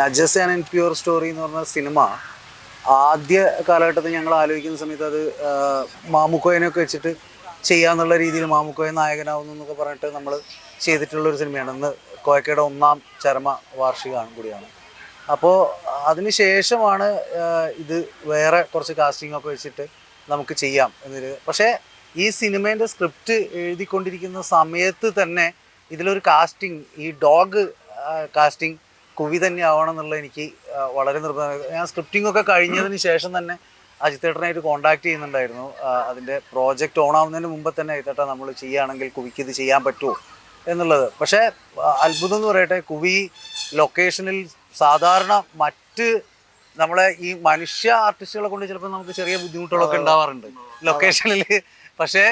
നജസ് and in pure story എന്ന് പറഞ്ഞ സിനിമ. ആദ്യ കാലഘട്ടത്തിൽ ഞങ്ങൾ ആലോചിക്കുന്ന സമയത്ത് അത് മാമുക്കോയനൊക്കെ വെച്ചിട്ട് ചെയ്യാന്നുള്ള രീതിയിൽ മാമുക്കോയൻ നായകനാവുന്നു എന്നൊക്കെ പറഞ്ഞിട്ട് നമ്മൾ ചെയ്തിട്ടുള്ള ഒരു സിനിമയാണ്. ഇന്ന് കോയക്കയുടെ ഒന്നാം ചരമ വാർഷികമാണ് കൂടിയാണ്. അപ്പോൾ അതിന് ശേഷമാണ് ഇത് വേറെ കുറച്ച് കാസ്റ്റിംഗ് ഒക്കെ വെച്ചിട്ട് നമുക്ക് ചെയ്യാം എന്നൊരു. പക്ഷേ ഈ സിനിമേന്റെ സ്ക്രിപ്റ്റ് എഴുതിക്കൊണ്ടിരിക്കുന്ന സമയത്ത് തന്നെ ഇതിലൊരു കാസ്റ്റിംഗ് ഈ ഡോഗ് കാസ്റ്റിംഗ് കുവി തന്നെ ആവണം എന്നുള്ളത് എനിക്ക് വളരെ നിർബന്ധം. ഞാൻ സ്ക്രിപ്റ്റിംഗ് ഒക്കെ കഴിഞ്ഞതിന് ശേഷം തന്നെ അജിത്തേട്ടനായിട്ട് കോൺടാക്ട് ചെയ്യുന്നുണ്ടായിരുന്നു. അതിന്റെ പ്രോജക്റ്റ് ഓൺ ആവുന്നതിന് മുമ്പ് തന്നെ അജിത്തേട്ട നമ്മൾ ചെയ്യുകയാണെങ്കിൽ കുവിക്ക് ഇത് ചെയ്യാൻ പറ്റുമോ എന്നുള്ളത്. പക്ഷേ അത്ഭുതം എന്ന് പറയട്ടെ കുവി ലൊക്കേഷനിൽ സാധാരണ മറ്റ് നമ്മളെ ഈ മനുഷ്യ ആർട്ടിസ്റ്റുകളെ കൊണ്ട് ചിലപ്പോൾ നമുക്ക് ചെറിയ ബുദ്ധിമുട്ടുകളൊക്കെ ഉണ്ടാവാറുണ്ട്. ലൊക്കേഷനിൽ പക്ഷേ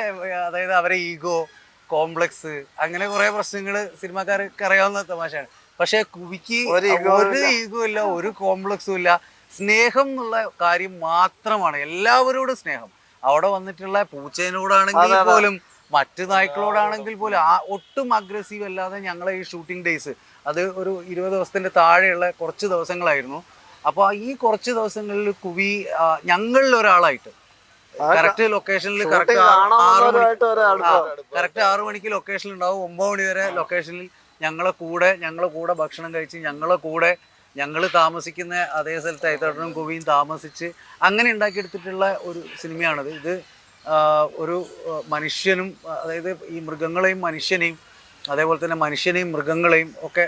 അതായത് അവരെ ഈഗോ കോംപ്ലക്സ് അങ്ങനെ കുറേ പ്രശ്നങ്ങൾ സിനിമാക്കാർക്ക് അറിയാവുന്ന തമാശയാണ്. പക്ഷേ കുവിക്ക് ഒരു ഈഗോ ഇല്ല. ഒരു കോംപ്ലക്സും ഇല്ല. സ്നേഹം എന്നുള്ള കാര്യം മാത്രമാണ് എല്ലാവരോടും സ്നേഹം. അവിടെ വന്നിട്ടുള്ള പൂച്ചേനോടാണെങ്കിൽ പോലും മറ്റു നായ്ക്കളോടാണെങ്കിൽ പോലും ആ ഒട്ടും അഗ്രസീവ് അല്ലാതെ ഞങ്ങളെ ഈ ഷൂട്ടിംഗ് ഡേയ്സ് അത് ഒരു ഇരുപത് ദിവസത്തിന്റെ താഴെയുള്ള കുറച്ച് ദിവസങ്ങളായിരുന്നു. അപ്പോൾ ഈ കുറച്ച് ദിവസങ്ങളിൽ കുവി ഞങ്ങളിൽ ഒരാളായിട്ട്. കറക്റ്റ് ലൊക്കേഷനിൽ കറക്റ്റ് ആറ് മണി കറക്റ്റ് ആറു മണിക്ക് ലൊക്കേഷനിൽ ഉണ്ടാവും. ഒമ്പത് മണി വരെ ലൊക്കേഷനിൽ ഞങ്ങളെ കൂടെ ഞങ്ങളെ കൂടെ ഭക്ഷണം കഴിച്ച് ഞങ്ങളെ കൂടെ ഞങ്ങൾ താമസിക്കുന്ന അതേ സ്ഥലത്ത് ഐത്തോട്ടനും കുവിയും താമസിച്ച് അങ്ങനെ ഉണ്ടാക്കിയെടുത്തിട്ടുള്ള ഒരു സിനിമയാണത്. ഇത് ഒരു മനുഷ്യനും അതായത് ഈ മൃഗങ്ങളെയും മനുഷ്യനെയും അതേപോലെ തന്നെ മനുഷ്യനെയും മൃഗങ്ങളെയും ഒക്കെ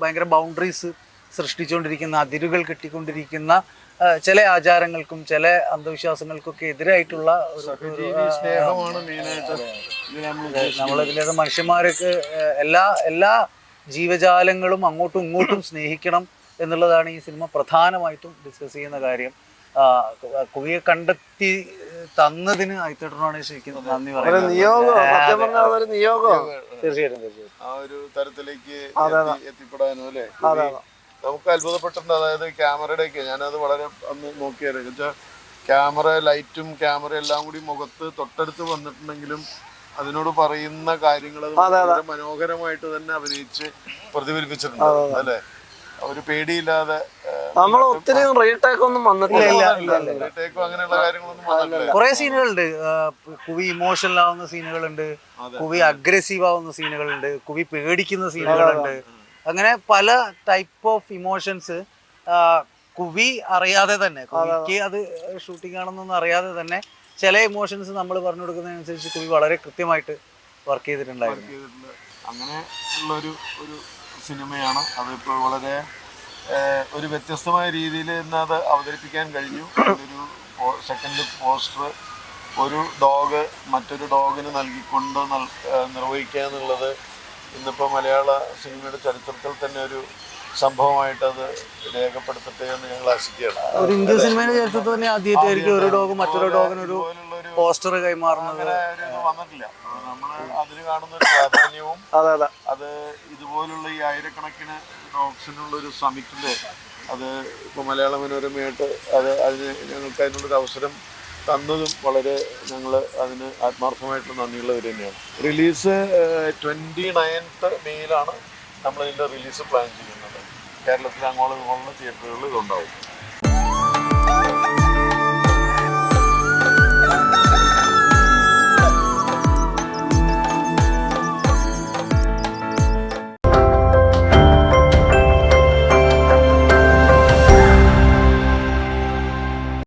ഭയങ്കര ബൗണ്ടറീസ് സൃഷ്ടിച്ചുകൊണ്ടിരിക്കുന്ന അതിരുകൾ കെട്ടിക്കൊണ്ടിരിക്കുന്ന ചില ആചാരങ്ങൾക്കും ചില അന്ധവിശ്വാസങ്ങൾക്കൊക്കെ എതിരായിട്ടുള്ള ഒരു- മനുഷ്യന്മാരൊക്കെ മനുഷ്യന്മാർക്ക് എല്ലാ എല്ലാ ജീവജാലങ്ങളും അങ്ങോട്ടും ഇങ്ങോട്ടും സ്നേഹിക്കണം എന്നുള്ളതാണ് ഈ സിനിമ പ്രധാനമായിട്ടും ഡിസ്കസ് ചെയ്യുന്ന കാര്യം. കുവിയെ കണ്ടെത്തി തന്നതിന് അയത്തേട്ടനാണ് ശരിക്കും നന്ദി ഒരു പറയുന്നത്. നിയോഗം സത്യം നിയോഗം. തീർച്ചയായിട്ടും തീർച്ചയായിട്ടും. ആ ഒരു തരത്തിലേക്ക്. എത്തിപ്പെടാനും അല്ലേ? നമുക്ക് അത്ഭുതപ്പെട്ടിട്ടുണ്ട്. അതായത് ക്യാമറയുടെയൊക്കെ ഞാനത് വളരെ അന്ന് നോക്കിയായിരുന്നു വെച്ചാൽ ക്യാമറ ലൈറ്റും ക്യാമറ എല്ലാം കൂടി മുഖത്ത് തൊട്ടടുത്ത് വന്നിട്ടുണ്ടെങ്കിലും അതിനോട് പറയുന്ന കാര്യങ്ങൾ വളരെ മനോഹരമായിട്ട് തന്നെ അഭിനയിച്ച് പ്രതിഫലിപ്പിച്ചിട്ടുണ്ട്. അല്ലേ? ഒരു പേടിയില്ലാതെ നമ്മൾ ഒത്തിരി റീടേക്ക് ഒന്നും വന്നിട്ടില്ല. കുറെ സീനുകളുണ്ട്. കുവി ഇമോഷണൽ ആവുന്ന സീനുകളുണ്ട് കുവി അഗ്രസീവ് ആവുന്ന സീനുകളുണ്ട്. കുവി പേടിക്കുന്ന സീനുകളുണ്ട്. അങ്ങനെ പല ടൈപ്പ് ഓഫ് ഇമോഷൻസ് കുവി അറിയാതെ തന്നെ കുവിക്ക് അത് ഷൂട്ടിംഗ് ആണെന്നൊന്നും അറിയാതെ തന്നെ ചില ഇമോഷൻസ് നമ്മൾ പറഞ്ഞു കൊടുക്കുന്നതിനനുസരിച്ച് കുവി വളരെ കൃത്യമായിട്ട് വർക്ക് ചെയ്തിട്ടുണ്ടായിരുന്നു. ചെയ്തിട്ടുണ്ട്. അങ്ങനെ ഉള്ള ഒരു ഒരു സിനിമയാണ് അതിപ്പോൾ വളരെ ഒരു വ്യത്യസ്തമായ രീതിയിൽ ഇന്ന് അത് അവതരിപ്പിക്കാൻ കഴിഞ്ഞു. ഒരു സെക്കൻഡ് പോസ്റ്റർ ഒരു ഡോഗ് മറ്റൊരു ഡോഗിന് നൽകിക്കൊണ്ട് നിർവഹിക്കുക എന്നുള്ളത് ഇന്നിപ്പോൾ മലയാള സിനിമയുടെ ചരിത്രത്തിൽ തന്നെ ഒരു സംഭവമായിട്ട് അത് രേഖപ്പെടുത്തട്ടെ എന്ന് ഞങ്ങൾ ആശിക്കുകയാണ്. ഒരു ഇന്ത്യൻ സിനിമയുടെ ചരിത്രത്തിൽ തന്നെ ആദ്യമായിട്ടായിരിക്കും ഒരു ഡോഗ് മറ്റൊരു ഡോഗിനൊരു പോസ്റ്റർ കൈമാറുന്നത്. വന്നിട്ടില്ല. നമ്മൾ അതിന് കാണുന്ന ഒരു പ്രാധാന്യവും അതെ അതെ. അത് ഇതുപോലുള്ള ഈ ആയിരക്കണക്കിന് ഡോഗ്സിനുള്ള ഒരു സമിറ്റിന്റെ അത് ഇപ്പോൾ മലയാള മനോരമയായിട്ട് അത് അതിന് ഞങ്ങൾക്ക് അതിനുള്ളൊരു അവസരം തന്നതും വളരെ ഞങ്ങൾ അതിന് ആത്മാർത്ഥമായിട്ടുള്ള നന്ദിയുള്ളവർ തന്നെയാണ്. റിലീസ് ട്വന്റി നയൻത്ത് മെയ്യിലാണ് നമ്മളിതിന്റെ റിലീസ് പ്ലാൻ ചെയ്യുന്നത്. കേരളത്തിലെ അങ്ങോളം ഇങ്ങോളം തിയേറ്ററുകളിൽ ഇതുണ്ടാവും.